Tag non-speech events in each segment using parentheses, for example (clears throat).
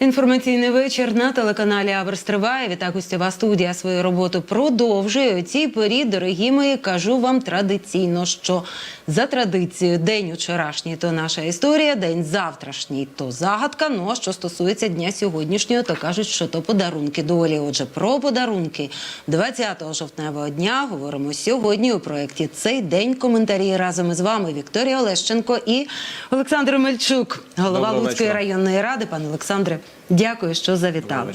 Інформаційний вечір на телеканалі Аверс триває. Відтак гостєва студія свою роботу продовжує. У цій порі, дорогі мої, кажу вам традиційно, що за традицією день вчорашній то наша історія, день завтрашній то загадка. Ну а що стосується дня сьогоднішнього, то кажуть, що то подарунки долі. Отже, про подарунки 20 жовтневого дня говоримо сьогодні у проєкті цей день. Коментарі разом із вами Вікторія Олещенко і Олександр Мельчук, голова Доброго Луцької вечора. районної ради. Пане Олександре, дякую, що завітали.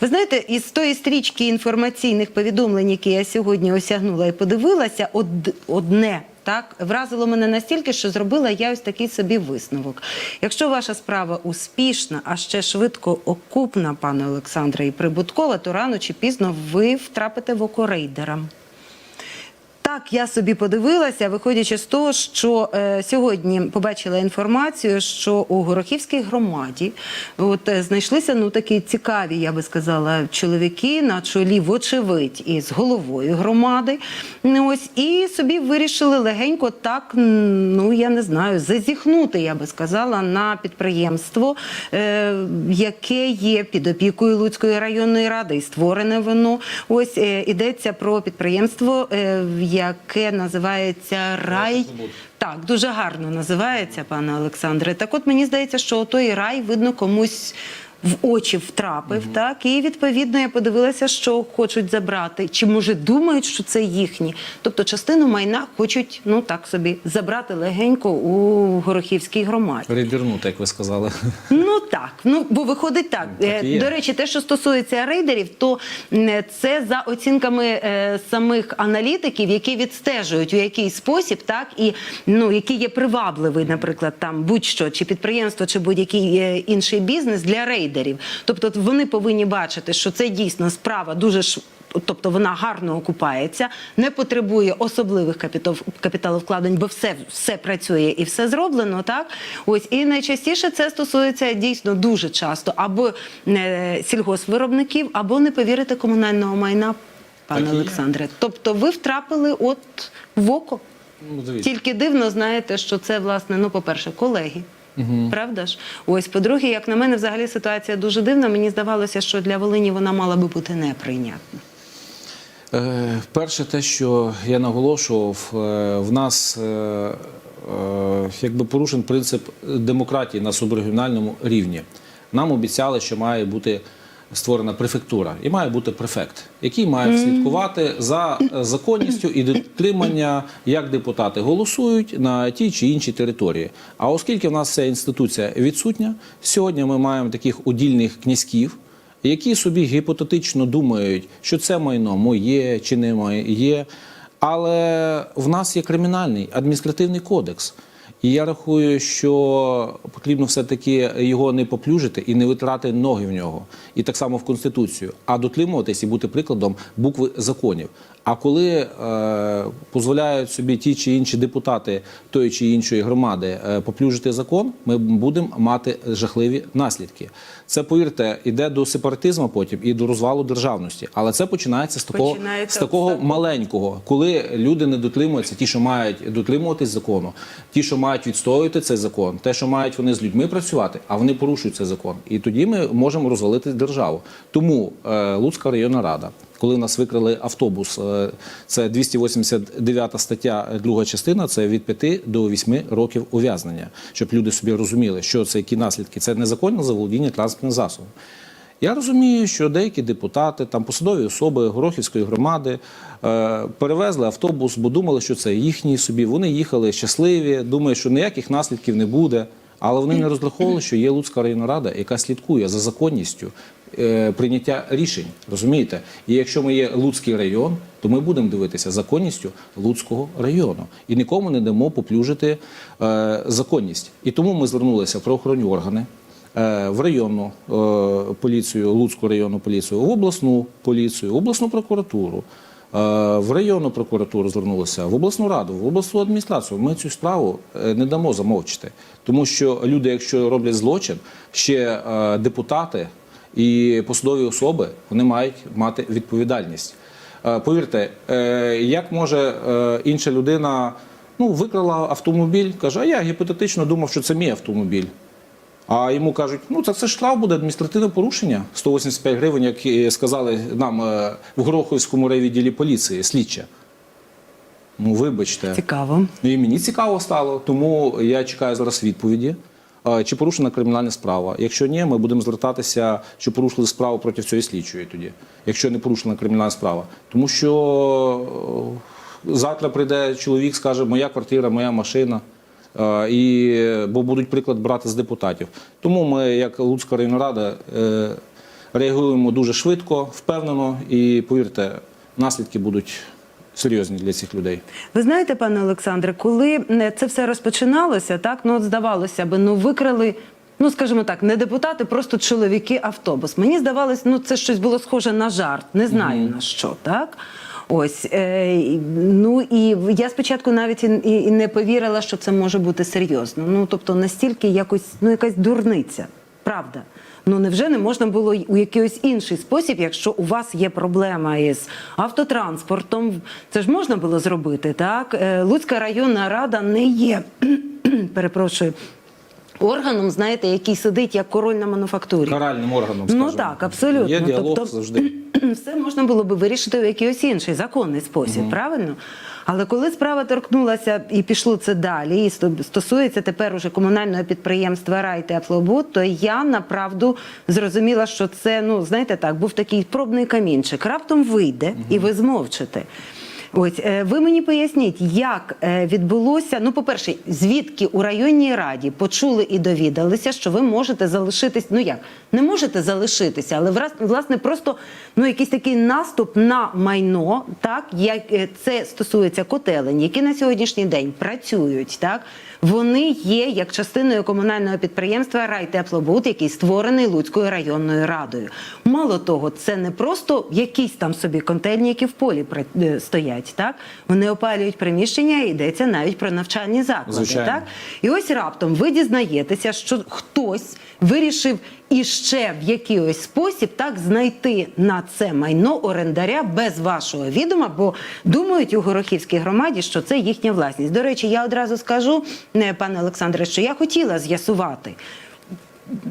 Ви знаєте, із тої стрічки інформаційних повідомлень, які я сьогодні осягнула і подивилася, од- одне. Так, вразило мене настільки, що зробила я ось такий собі висновок. Якщо ваша справа успішна, а ще швидко окупна, пане Олександре, і прибуткова, то рано чи пізно ви втрапите в око рейдерам. Так, я собі подивилася, виходячи з того, що е, сьогодні побачила інформацію, що у Горохівській громаді от е, знайшлися ну такі цікаві, я би сказала, чоловіки на чолі, вочевидь, із головою громади. Ось і собі вирішили легенько так, ну я не знаю, зазіхнути, я би сказала, на підприємство, е, яке є під опікою Луцької районної ради, і створене воно. Ось е, йдеться про підприємство, е, яке називається Рай. Так, дуже гарно називається, пане Олександре. Так, от мені здається, що той рай видно комусь. В очі втрапив, так і відповідно я подивилася, що хочуть забрати, чи може думають, що це їхні. Тобто частину майна хочуть, ну так собі, забрати легенько у горохівській громаді. Рейдернути, як ви сказали. Ну так, ну бо виходить так. Так Е. До речі, те, що стосується рейдерів, то це за оцінками е, самих аналітиків, які відстежують у який спосіб, так і ну який є привабливий, наприклад, там будь-що, чи підприємство, чи будь-який е, інший бізнес для рейдерів. Тобто, вони повинні бачити, що це дійсно справа дуже ш... Тобто вона гарно окупається, не потребує особливих капітал, капіталовкладень, бо все, все працює і все зроблено. Так ось і найчастіше це стосується дійсно дуже часто або е, сільгоспвиробників, або не повірите комунального майна, пане Так. Олександре. Тобто, ви втрапили от в око. Ну. Тільки дивно знаєте, що це власне, ну, по-перше, колеги. Правда ж? Ось, по-друге, як на мене, взагалі ситуація дуже дивна. Мені здавалося, що для Волині вона мала би бути неприйнятна. Е, Перше, те, що я наголошував, е, в нас е, е, якби порушен принцип демократії на субрегіональному рівні. Нам обіцяли, що має бути створена префектура і має бути префект, який має слідкувати за е, законністю і дотримання, як депутати голосують на тій чи іншій території. А оскільки в нас ця інституція відсутня, сьогодні ми маємо таких удільних князьків, які собі гіпотетично думають, що це майно моє чи не моє. Але в нас є кримінальний адміністративний кодекс. І я рахую, що потрібно все-таки його не поплюжити і не витрати ноги в нього. І так само в Конституцію, а дотримуватись і бути прикладом букви законів. А коли е, дозволяють собі ті чи інші депутати тої чи іншої громади е, поплюжити закон, ми будемо мати жахливі наслідки. Це повірте, іде до сепаратизму потім і до розвалу державності. Але це починається з такого, Починається з такого от маленького, коли люди не дотримуються, ті, що мають дотримуватись закону, ті, що мають відстоювати цей закон, те, що мають вони з людьми працювати, а вони порушують цей закон. І тоді ми можемо розвалити державу. Тому е, Луцька районна рада. Коли нас викрали автобус, е, це 289 стаття, е, друга частина, це від 5 до 8 років ув'язнення, щоб люди собі розуміли, що це які наслідки. Це незаконне заволодіння транспортним засобом. Я розумію, що деякі депутати, там посадові особи Горохівської громади е, перевезли автобус, бо думали, що це їхній собі. Вони їхали щасливі, думають, що ніяких наслідків не буде. Але вони не розраховували, що є Луцька районна рада, яка слідкує за законністю прийняття рішень. Розумієте? І якщо ми є Луцький район, то ми будемо дивитися законністю Луцького району і нікому не дамо поплюжити е, законність. І тому ми звернулися в правоохоронні органи е, в районну е, поліцію, Луцьку районну поліцію, в обласну поліцію, в обласну прокуратуру. е, В районну прокуратуру звернулися, в обласну раду, в обласну адміністрацію. Ми цю справу е, не дамо замовчити, тому що люди, якщо роблять злочин, ще е, депутати і посадові особи вони мають мати відповідальність. Е, Повірте, е, як може е, інша людина ну, викрала автомобіль, каже, а я гіпотетично думав, що це мій автомобіль. А йому кажуть, ну так це штраф буде адміністративне порушення 185 гривень, як сказали нам в Гороховському райвідділі поліції, слідче. Ну, вибачте. Цікаво. І мені цікаво стало, тому я чекаю зараз відповіді. Чи порушена кримінальна справа? Якщо ні, ми будемо звертатися, що порушили справу проти цієї слідчої тоді, якщо не порушена кримінальна справа. Тому що е, завтра прийде чоловік, скаже, моя квартира, моя машина. І, бо будуть приклад брати з депутатів. Тому ми, як Луцька районна рада, е, реагуємо дуже швидко, впевнено, і повірте, наслідки будуть серйозні для цих людей. Ви знаєте, пане Олександре, коли е, це все розпочиналося, так ну от здавалося би, ну викрали. Ну, скажімо так, не депутати, просто чоловіки автобус. Мені здавалось, ну це щось було схоже на жарт, не знаю на що, так? Ось е, ну і я спочатку навіть і, і, і не повірила, що це може бути серйозно. Ну тобто настільки якось, ну якась дурниця, правда. Ну невже не можна було у якийсь інший спосіб, якщо у вас є проблема із автотранспортом, це ж можна було зробити, так? Е, Луцька районна рада не є, (clears throat) перепрошую, органом, знаєте, який сидить як король на мануфактурі. каральним органом. Ну так, абсолютно. Є діалог Тобто- завжди. (clears throat) все можна було би вирішити в якийсь інший законний спосіб, правильно? Але коли справа торкнулася і пішло це далі, і стосується тепер уже комунального підприємства Рай Теплобуд, то я направду зрозуміла, що це, ну знаєте, так, був такий пробний камінчик. Раптом вийде, і ви змовчите. Ось е, ви мені поясніть, як е, відбулося. Ну, по-перше, звідки у районній раді почули і довідалися, що ви можете залишитись. Ну як не можете залишитися, але власне просто ну якийсь такий наступ на майно, так як е, це стосується котелень, які на сьогоднішній день працюють, так вони є як частиною комунального підприємства Райтеплобуд, який створений Луцькою районною радою. Мало того, це не просто якісь там собі контейнери, які в полі е, стоять. Так вони опалюють приміщення, і йдеться навіть про навчальні заклади. Звичайно. Так і ось раптом ви дізнаєтеся, що хтось вирішив іще в якийсь спосіб так знайти на це майно орендаря без вашого відома, бо думають у Горохівській громаді, що це їхня власність. До речі, я одразу скажу, пане Олександре, що я хотіла з'ясувати.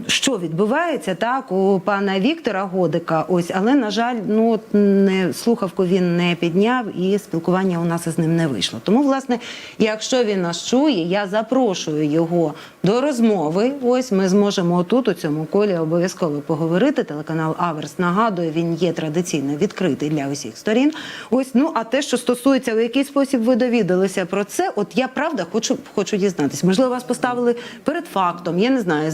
Що відбувається так у пана Віктора Годика? Ось, але на жаль, ну не слухавку він не підняв, і спілкування у нас із ним не вийшло. Тому, власне, якщо він нас чує, я запрошую його до розмови. Ось ми зможемо тут у цьому колі обов'язково поговорити. Телеканал Аверс нагадує, він є традиційно відкритий для усіх сторін. Ось ну а те, що стосується, у який спосіб ви довідалися про це, от я правда хочу, хочу дізнатися. Можливо, вас поставили перед фактом, я не знаю,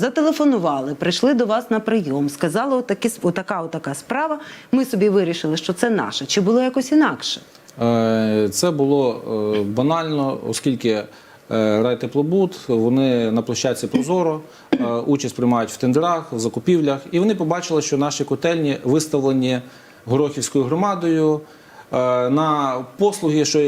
зателефонували, прийшли до вас на прийом, сказали, отакі, отака, отака справа. Ми собі вирішили, що це наше. Чи було якось інакше? Е, Це було е, банально, оскільки е, Райтеплобуд, вони на площадці Прозоро участь приймають в тендерах, в закупівлях, і вони побачили, що наші котельні виставлені Горохівською громадою на послуги, що,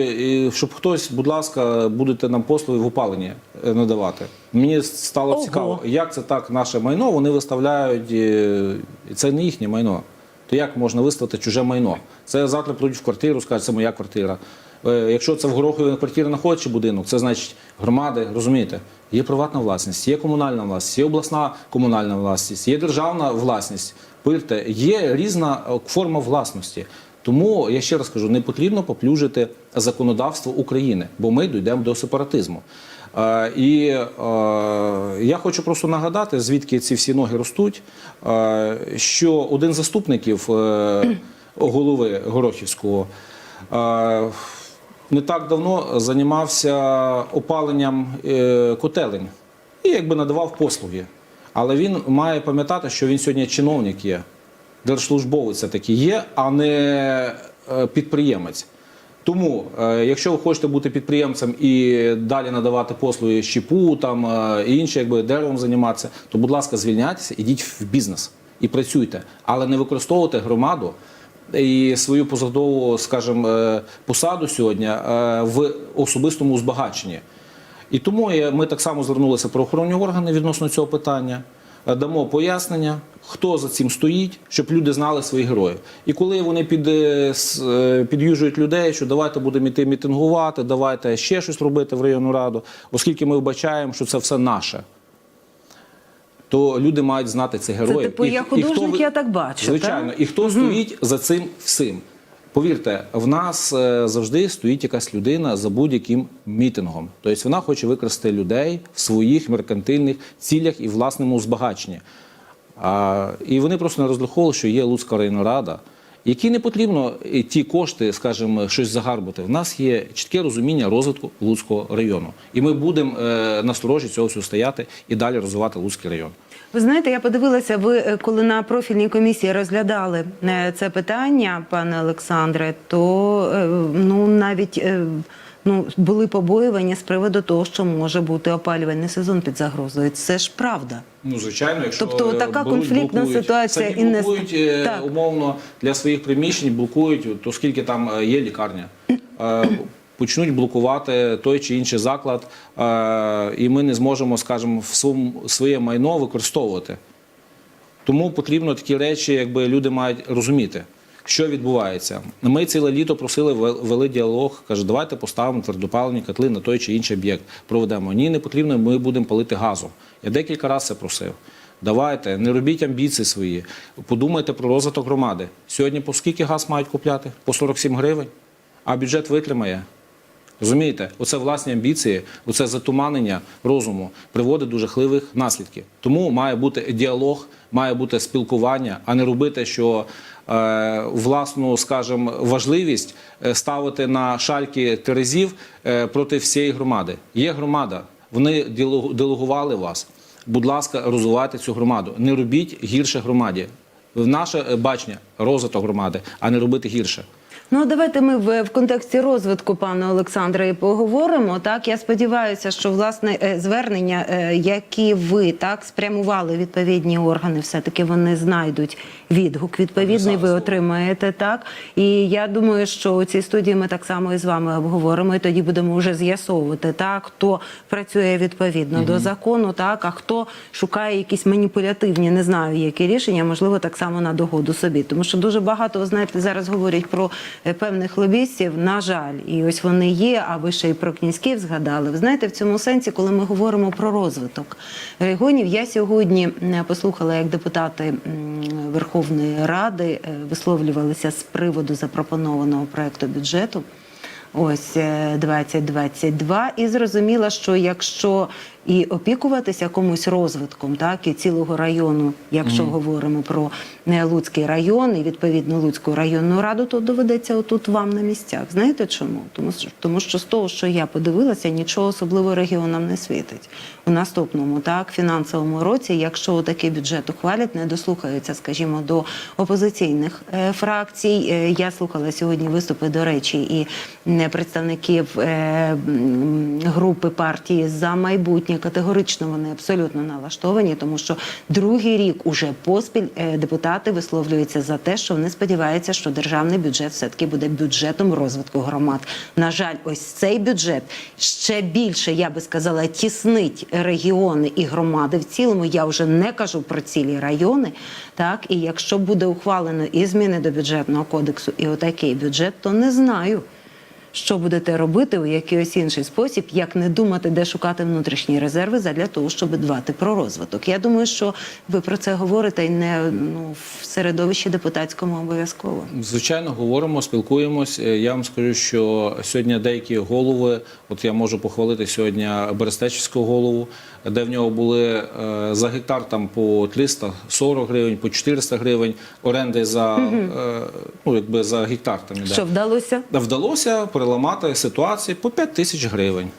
щоб хтось, будь ласка, будете нам послуги в опаленні е, надавати. Мені стало Ого. цікаво, як це так наше майно вони виставляють, е, і це не їхнє майно. То як можна виставити чуже майно? Це завтра прийдуть в квартиру, скажуть, це моя квартира. Е, Якщо це в Горохові квартира знаходиться будинок, це значить громади, розумієте? Є приватна власність, є комунальна власність, є обласна комунальна власність, є державна власність. Повірте, є різна е, форма власності. Тому я ще раз кажу, не потрібно поплюжити законодавство України, бо ми дійдемо до сепаратизму. Е, І е, я хочу просто нагадати, звідки ці всі ноги ростуть, е, що один з заступників е, голови Горохівського е, не так давно займався опаленням е, котелень і якби надавав послуги. Але він має пам'ятати, що він сьогодні чиновник є, держслужбовець таки є, а не е, підприємець. Тому, е, якщо ви хочете бути підприємцем і далі надавати послуги щепу там е, і інше, якби деревом займатися, то будь ласка, звільняйтеся, ідіть в бізнес і працюйте, але не використовуйте громаду і свою посадову, скажімо, посаду сьогодні в особистому збагаченні. І тому ми так само звернулися в правоохоронні органи відносно цього питання. Е, Дамо пояснення, хто за цим стоїть, щоб люди знали своїх героїв. І коли вони під, е, е, під'южують людей, що давайте будемо йти мітингувати, давайте ще щось робити в районну раду, оскільки ми вбачаємо, що це все наше. то люди мають знати цих героїв. типу, я художник, ви- я так бачу, Звичайно, так? і хто стоїть за цим всім. Повірте, в нас е, завжди стоїть якась людина за будь-яким мітингом. Тобто вона хоче використати людей в своїх меркантильних цілях і власному збагаченні. А, і вони просто не розраховували, що є Луцька районна якій не потрібно е, ті кошти, скажімо, щось загарбати. В нас є чітке розуміння розвитку Луцького району. І ми будемо е, на сторожі цього стояти і далі розвивати Луцький район. Ви знаєте, я подивилася, ви е, коли на профільній комісії розглядали е, це питання, пане Олександре, то е, ну навіть ну були побоювання з приводу того, що може бути опалювальний сезон під загрозою. Це ж правда. Ну, звичайно, якщо Тобто така беруть, конфліктна блокують. ситуація Самі і не- блокують Так. умовно для своїх приміщень, блокують, то скільки там є лікарня. Почнуть блокувати той чи інший заклад, е, і ми не зможемо, скажімо, в своє майно використовувати. Тому потрібно такі речі, якби люди мають розуміти, що відбувається. Ми ціле літо просили вели діалог. каже, давайте поставимо твердопалені котли на той чи інший об'єкт. Проведемо. Ні, не потрібно. Ми будемо палити газом. Я декілька разів це просив. Давайте, не робіть амбіції свої. Подумайте про розвиток громади. Сьогодні по скільки газ мають купляти? По 47 гривень, а бюджет витримає. Розумієте, оце власні амбіції, оце затуманення розуму приводить до жахливих наслідків. Тому має бути діалог, має бути спілкування, а не робити, що е, власну, скажімо, важливість е, ставити на шальки терезів е, проти всієї громади. Є громада, вони делегували вас. Будь ласка, розвивайте цю громаду. Не робіть гірше громаді. Наше бачення розвиток громади, а не робити гірше. Ну, давайте ми в, в контексті розвитку, пане Олександре, і поговоримо. Так, я сподіваюся, що власне е, звернення, е, які ви так спрямували відповідні органи, все таки вони знайдуть відгук. Відповідний ви отримаєте так. І я думаю, що у цій студії ми так само і з вами обговоримо. І тоді будемо вже з'ясовувати так, хто працює відповідно до закону, так а хто шукає якісь маніпулятивні, не знаю, які рішення, можливо, так само на догоду собі. Тому що дуже багато, ви знаєте, зараз говорять про певних лобістів. На жаль, і ось вони є. А ви ще й про князьків згадали. Ви знаєте, в цьому сенсі, коли ми говоримо про розвиток регіонів, я сьогодні е, послухала, як депутати Верховної Ради е, висловлювалися з приводу запропонованого проекту бюджету. Ось е, 2022, і зрозуміла, що якщо і опікуватися комусь розвитком, так і цілого району, якщо говоримо про е, Луцький район і відповідно Луцьку районну раду, то доведеться отут вам на місцях. Знаєте чому? Тому що тому, що з того, що я подивилася, нічого особливо регіонам не світить у наступному так фінансовому році. Якщо такий бюджет ухвалять, не дослухаються, скажімо, до опозиційних е, фракцій. Е, я слухала сьогодні виступи, до речі, і представників е, групи партії за майбутнє. Категорично вони абсолютно налаштовані, тому що другий рік уже поспіль е, депутати висловлюються за те, що вони сподіваються, що державний бюджет все таки буде бюджетом розвитку громад. На жаль, ось цей бюджет ще більше, я би сказала, тіснить регіони і громади в цілому. Я вже не кажу про цілі райони. Так і якщо буде ухвалено і зміни до бюджетного кодексу, і отакий бюджет, то не знаю. Що будете робити у якийсь інший спосіб, як не думати, де шукати внутрішні резерви задля того, щоб дбати про розвиток? Я думаю, що ви про це говорите і не ну в середовищі депутатському обов'язково. Звичайно, говоримо, спілкуємось. Е, Я вам скажу, що сьогодні деякі голови, от я можу похвалити сьогодні Берестечівського голову, де в нього були е, за гектар там по 340 гривень, по 400 гривень оренди за, е, ну, якби за гектар там іде. Що вдалося? Вдалося переламати ситуацію по 5 тисяч гривень.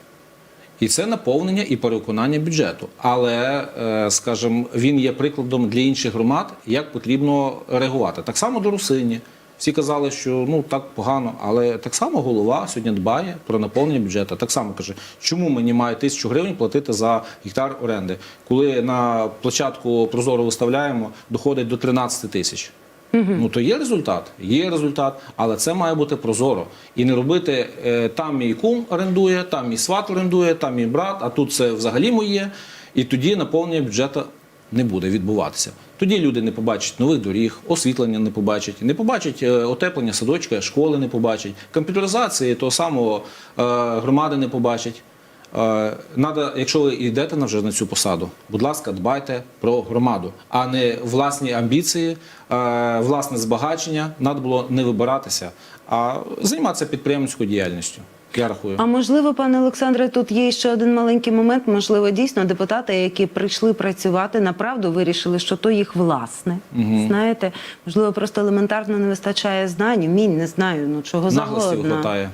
І це наповнення і переконання бюджету. Але, е, скажімо, він є прикладом для інших громад, як потрібно реагувати. Так само до Русині. Всі казали, що ну так погано, але так само голова сьогодні дбає про наповнення бюджету. Так само каже, чому мені має тисячу гривень платити за гектар оренди, коли на площадку Прозоро виставляємо, доходить до 13 тисяч. Ну то є результат, є результат, але це має бути прозоро. І не робити е, там мій кум орендує, там мій сват орендує, там мій брат, а тут це взагалі моє. І тоді наповнення бюджету не буде відбуватися. Тоді люди не побачать нових доріг, освітлення не побачать, не побачать е, отеплення садочка, школи не побачать, комп'ютеризації того самого е, громади не побачать. Е, надо, якщо ви йдете на вже на цю посаду, будь ласка, дбайте про громаду, а не власні амбіції, власне збагачення. Надо було не вибиратися, а займатися підприємницькою діяльністю. Я рахую. А можливо, пане Олександре, тут є ще один маленький момент. Можливо, дійсно депутати, які прийшли працювати, направду вирішили, що то їх власне. Знаєте, можливо, просто елементарно не вистачає знань, вмінь, не знаю, ну чого Наглості вихватає.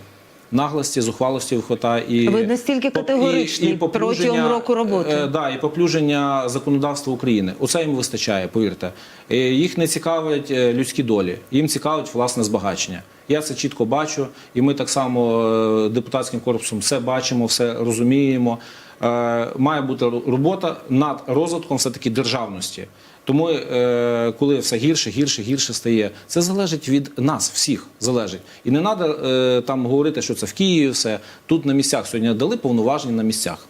Наглості, зухвалості вихватає. І, Ви настільки категоричний протягом року роботи. Е, да, і поплюження законодавства України. Оце їм вистачає, повірте. Е, їх не цікавлять е, людські долі, їм цікавить власне збагачення. Я це чітко бачу, і ми так само е, депутатським корпусом все бачимо, все розуміємо. Е, має бути робота над розвитком все-таки державності. Тому, е, коли все гірше, гірше, гірше стає, це залежить від нас, всіх залежить. І не треба там говорити, що це в Києві все. Тут на місцях сьогодні дали повноваження на місцях.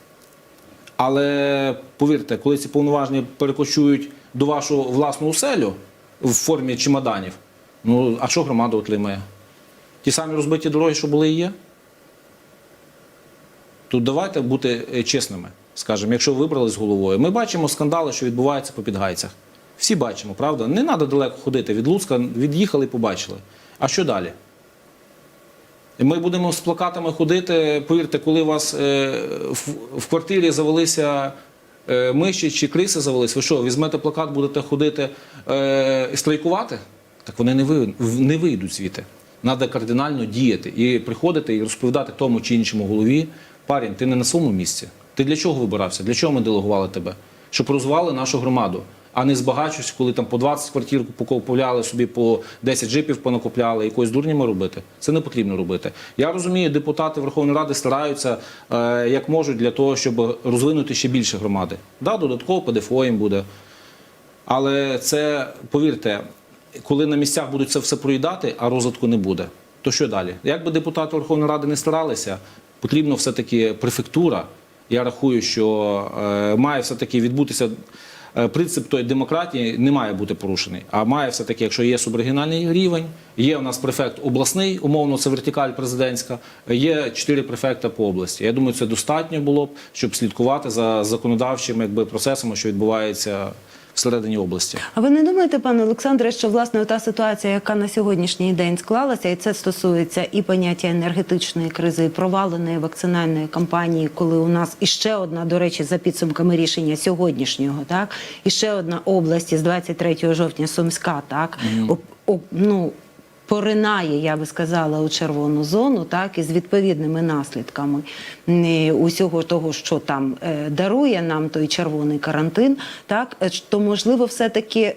Але повірте, коли ці повноваження перекочують до вашого власного селю в формі чемоданів, ну а що громада отримає? Ті самі розбиті дороги, що були і є? Тут давайте бути е, чесними, скажімо, якщо вибрали з головою. Ми бачимо скандали, що відбуваються по підгайцях. Всі бачимо, правда? Не треба далеко ходити. Від Луцька від'їхали і побачили. А що далі? Ми будемо з плакатами ходити. Повірте, коли у вас е, в, квартирі завелися е, миші чи криси завелись, ви що, візьмете плакат, будете ходити і страйкувати? Так вони не вийдуть звідти. Треба кардинально діяти і приходити і розповідати тому чи іншому голові. Парень, ти не на своєму місці. Ти для чого вибирався? Для чого ми делегували тебе? Щоб розвивали нашу громаду, а не збагачусь, коли там по 20 квартир покупляли собі по 10 джипів понакупляли, якоюсь дурнями робити. Це не потрібно робити. Я розумію, депутати Верховної Ради стараються е, як можуть для того, щоб розвинути ще більше громади. Да, додатково ПДФО їм буде. Але це, повірте, коли на місцях будуть це все проїдати, а розвитку не буде, то що далі? Як би депутати Верховної Ради не старалися, потрібно все-таки префектура. Я рахую, що е, має все-таки відбутися е, принцип тої демократії не має бути порушений. А має все-таки, якщо є субрегіональний рівень, є у нас префект обласний, умовно, це вертикаль президентська, є чотири префекта по області. Я думаю, це достатньо було б, щоб слідкувати за законодавчими якби, процесами, що відбувається всередині області. А ви не думаєте, пане Олександре, що власне та ситуація, яка на сьогоднішній день склалася, і це стосується і поняття енергетичної кризи, і проваленої вакцинальної кампанії, коли у нас іще одна, до речі, за підсумками рішення сьогоднішнього, так і ще одна область з 23 жовтня Сумська, так об- об- ну. Поринає, я би сказала, у червону зону, так із відповідними наслідками е, усього того, що там е, дарує нам той червоний карантин, так е, то можливо, все таки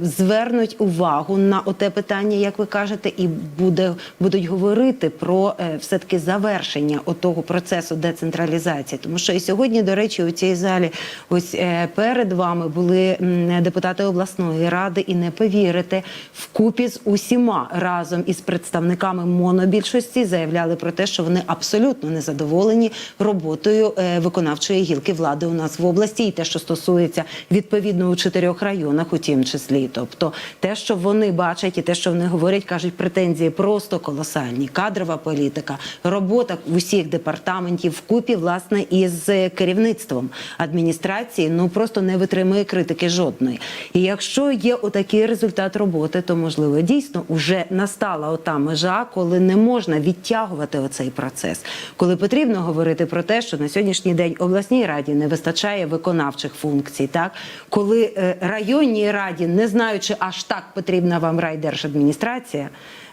звернуть увагу на оте питання, як ви кажете, і буде будуть говорити про все таки завершення отого процесу децентралізації. Тому що і сьогодні, до речі, у цій залі, ось перед вами були депутати обласної ради, і не повірите, вкупі з усіма разом із представниками монобільшості заявляли про те, що вони абсолютно не задоволені роботою е, виконавчої гілки влади у нас в області, і те, що стосується відповідно у чотирьох районах, у тім числі. Тобто, те, що вони бачать, і те, що вони говорять, кажуть, претензії просто колосальні. Кадрова політика, робота усіх департаментів вкупі, власне, із е, керівництвом адміністрації, ну просто не витримує критики жодної. І якщо є отакий результат роботи, то можливо дійсно вже настала ота межа, коли не можна відтягувати оцей процес, коли потрібно говорити про те, що на сьогоднішній день обласній раді не вистачає виконавчих функцій, так коли е, районній раді, не знаючи аж так потрібна вам райдержадміністрація.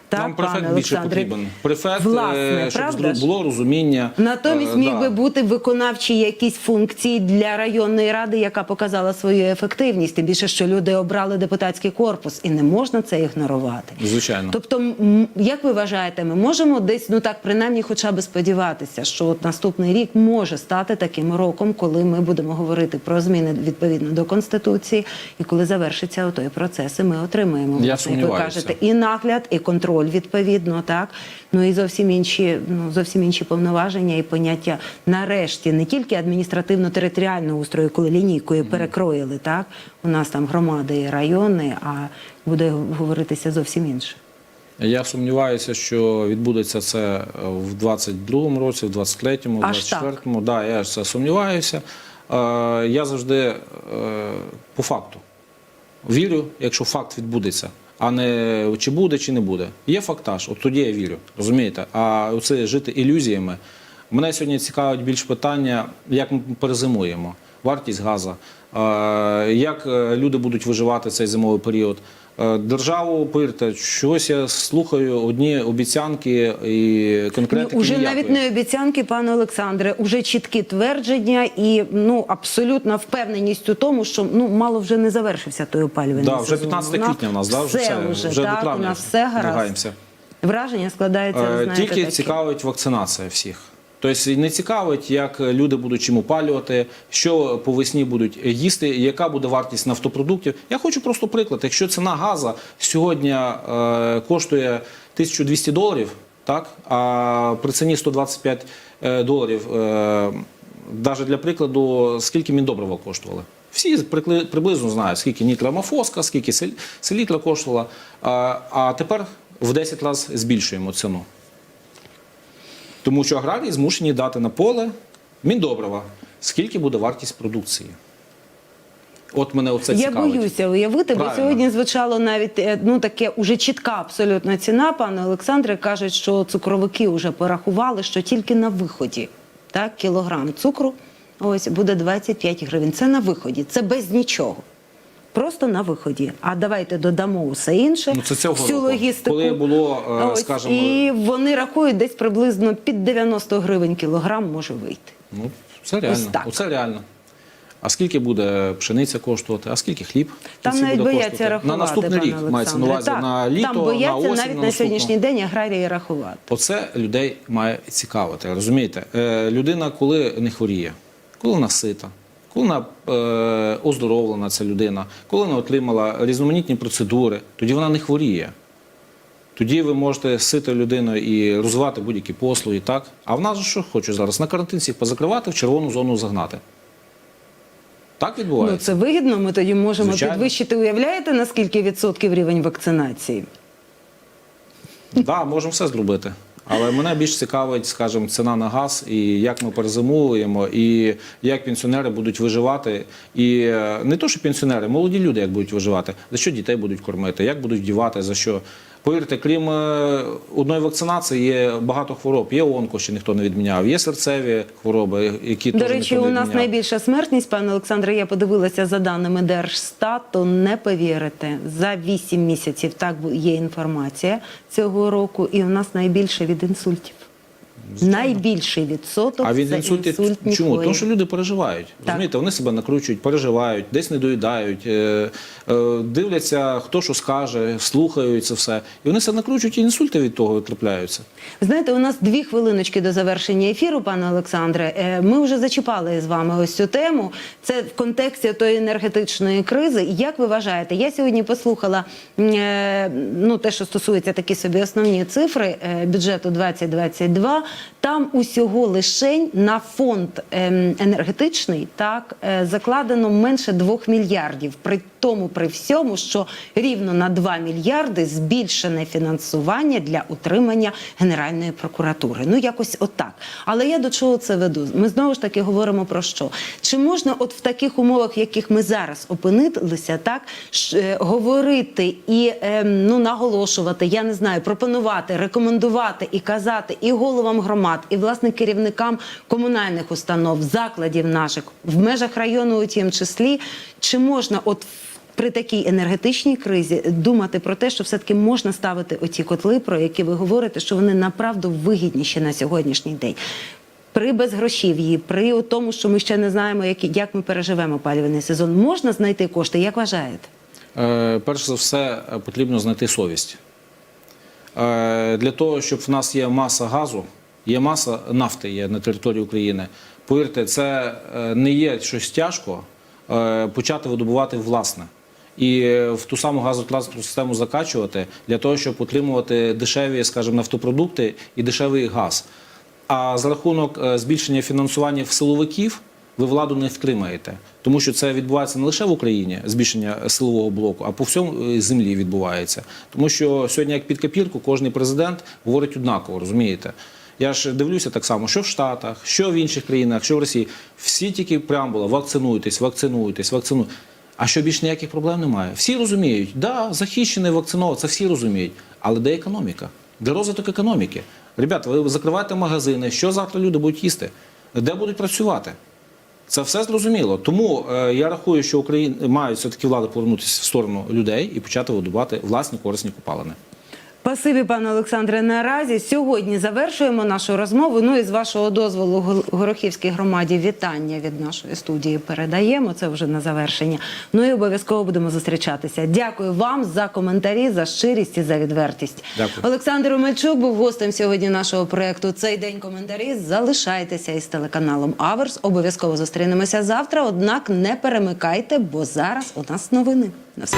Так, Нам префект пане більше Олександре? потрібен. Префект, Власне, е, щоб правда ж? було розуміння. Натомість е, міг да. би бути виконавчі якісь функції для районної ради, яка показала свою ефективність. Тим більше, що люди обрали депутатський корпус, і не можна це ігнорувати. Звичайно. Тобто, м, як ви вважаєте, ми можемо десь, ну так принаймні, хоча б сподіватися, що от наступний рік може стати таким роком, коли ми будемо говорити про зміни відповідно до конституції, і коли завершиться той процес, і ми отримаємо Я власне, як ви сумніваюся. кажете, і нагляд, і контроль відповідно, так ну і зовсім інші, ну зовсім інші повноваження і поняття нарешті не тільки адміністративно-територіального устрою, коли лінійкою перекроїли, так у нас там громади і райони, а буде говоритися зовсім інше. Я сумніваюся, що відбудеться це в 22-му році, в 23-му, в 24-му. Да, я ж це сумніваюся. Е, Я завжди е, по факту вірю, якщо факт відбудеться, а не чи буде, чи не буде. Є фактаж, от тоді я вірю, розумієте? А оце жити ілюзіями. Мене сьогодні цікавить більш питання, як ми перезимуємо, вартість газу, е, як е, люди будуть виживати цей зимовий період. Е, Державу, повірте, щось я слухаю одні обіцянки і конкретики. Ну, уже ніякої. навіть не обіцянки, пане Олександре, уже чіткі твердження і ну абсолютна впевненість у тому, що ну мало вже не завершився той опалювальний Да, вже сезон. 15 У нас квітня в нас, да, вже все, вже, вже до травня у нас все гаразд. Враження складається, Е, знаєте, Тільки таке. цікавить вакцинація всіх. Тобто не цікавить, як люди будуть чим опалювати, що по весні будуть їсти, яка буде вартість нафтопродуктів. Я хочу просто приклад. Якщо ціна газу сьогодні е, коштує 1200 доларів, так, а при ціні 125 е, доларів, е, навіть для прикладу, скільки міндобрива коштували? Всі приблизно знають, скільки нітрамофоска, скільки сел- селітра коштувала. А тепер в 10 разів збільшуємо ціну. Тому що аграрії змушені дати на поле міндобрива. Скільки буде вартість продукції? От мене оце Я цікавить. боюся уявити, бо сьогодні звучало навіть е, ну таке уже чітка абсолютно ціна. Пане Олександре кажуть, що цукровики вже порахували, що тільки на виході так, кілограм цукру ось буде 25 гривень. Це на виході, це без нічого. Просто на виході. А давайте додамо усе інше. Ну, це цього всю року. логістику. Коли було, е, Ось, скажімо, і вони рахують десь приблизно під 90 гривень кілограм може вийти. Ну, це реально. так. Оце реально. А скільки буде пшениця коштувати, а скільки хліб? Там навіть буде бояться коштувати? рахувати. На наступний рік мається на увазі Олександре. на Так, літо, Там на бояться осінь, навіть на на сьогоднішній день аграрії рахувати. Оце людей має цікавити. Розумієте? Е, людина, коли не хворіє, коли вона сита, коли вона е, оздоровлена, ця людина, коли вона отримала різноманітні процедури, тоді вона не хворіє. Тоді ви можете сити людину і розвивати будь-які послуги, так? А в нас же що хочу зараз? На карантин всіх позакривати, в червону зону загнати. Так Ну відбувається? це вигідно. Ми тоді можемо Звичайно. підвищити. Уявляєте наскільки відсотків рівень вакцинації? Так, да, можемо все зробити. Але мене більш цікавить, скажімо, ціна на газ і як ми перезимуємо, і як пенсіонери будуть виживати. І е, не то, що пенсіонери, молоді люди як будуть виживати, за що дітей будуть кормити, як будуть вдівати, за що. Повірте, крім е, одної вакцинації, є багато хвороб. Є онко, ще ніхто не відміняв, є серцеві хвороби, які До речі, у нас найбільша смертність, пане Олександре. Я подивилася за даними Держстату. Не повірите, за 8 місяців так є інформація цього року, і у нас найбільше від інсультів. Найбільший відсоток А від це інсультів інсультні чому? Тому що люди переживають. Розумієте, вони себе накручують, переживають, десь не доїдають, е, е, дивляться, хто що скаже, слухають це все. І вони себе накручують, і інсульти від того трапляються. Знаєте, у нас дві хвилиночки до завершення ефіру, пане Олександре. Е, Ми вже зачіпали з вами ось цю тему. Це в контексті тої енергетичної кризи. Як ви вважаєте? Я сьогодні послухала е, ну, те, що стосується такі собі основні цифри е, бюджету 2022. Там усього лишень на фонд ем, енергетичний так е, закладено менше 2 мільярдів. При тому, при всьому, що рівно на 2 мільярди збільшене фінансування для утримання Генеральної прокуратури. Ну якось отак. Але я до чого це веду? Ми знову ж таки говоримо про що? Чи можна, от в таких умовах, в яких ми зараз опинилися, так е, говорити і ем, ну наголошувати, я не знаю, пропонувати, рекомендувати і казати і головам громад, і власне керівникам комунальних установ, закладів наших в межах району, у тім числі, чи можна от. При такій енергетичній кризі думати про те, що все-таки можна ставити оті котли, про які ви говорите, що вони направду вигідніші на сьогоднішній день. При безгрошів'ї, при тому, що ми ще не знаємо, як, як ми переживемо опалювальний сезон, можна знайти кошти, як вважаєте? Е, перш за все, е, потрібно знайти совість. Е, для того, щоб в нас є маса газу, є маса нафти є на території України. Повірте, це е, не є щось тяжко е, почати видобувати власне. І е, в ту саму газотранспортну систему закачувати для того, щоб отримувати дешеві, скажімо, нафтопродукти і дешевий газ. А за рахунок е, збільшення фінансування в силовиків ви владу не втримаєте. Тому що це відбувається не лише в Україні, збільшення силового блоку, а по всьому е, землі відбувається. Тому що сьогодні, як під копірку, кожен президент говорить однаково, розумієте? Я ж дивлюся так само, що в Штатах, що в інших країнах, що в Росії. Всі тільки преамбула вакцинуйтесь, вакцинуйтесь, вакцинуйтесь. А що більш ніяких проблем немає. Всі розуміють, да, захищений, вакцинований, це всі розуміють. Але де економіка? Де розвиток економіки? Ребята, ви закриваєте магазини, що завтра люди будуть їсти? Де будуть працювати? Це все зрозуміло. Тому е, я рахую, що Україна мають все-таки влада повернутися в сторону людей і почати видобувати власні корисні копалини. Спасибі, пане Олександре. Наразі сьогодні завершуємо нашу розмову. Ну і з вашого дозволу Горохівській громаді вітання від нашої студії передаємо. Це вже на завершення. Ну і обов'язково будемо зустрічатися. Дякую вам за коментарі, за щирість і за відвертість. Дякую. Олександр Омельчук був гостем сьогодні нашого проекту. Цей день коментарі. Залишайтеся із телеканалом Аверс. Обов'язково зустрінемося завтра. Однак не перемикайте, бо зараз у нас новини. На все.